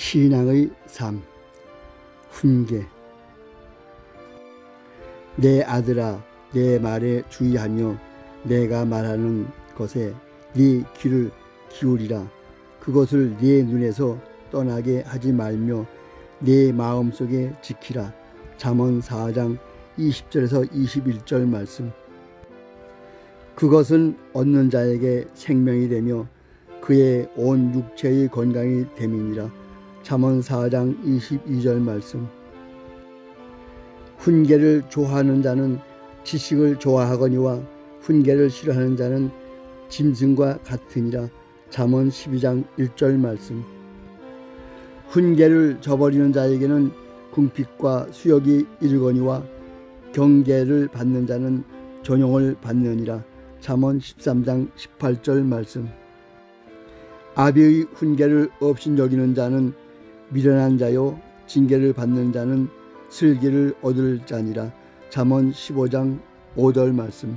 신앙의 삶 훈계. 내 아들아 내 말에 주의하며 내가 말하는 것에 네 귀를 기울이라. 그것을 네 눈에서 떠나게 하지 말며 네 마음 속에 지키라. 잠언 4장 20절에서 21절 말씀. 그것은 얻는 자에게 생명이 되며 그의 온 육체의 건강이 됨이니라 잠언 4장 22절 말씀. 훈계를 좋아하는 자는 지식을 좋아하거니와 훈계를 싫어하는 자는 짐승과 같으니라. 잠언 12장 1절 말씀. 훈계를 저버리는 자에게는 궁핍과 수욕이 이르거니와 경계를 받는 자는 존용을 받느니라. 잠언 13장 18절 말씀. 아비의 훈계를 없인 여기는 자는 미련한 자요 징계를 받는 자는 슬기를 얻을 자니라. 잠언 15장 5절 말씀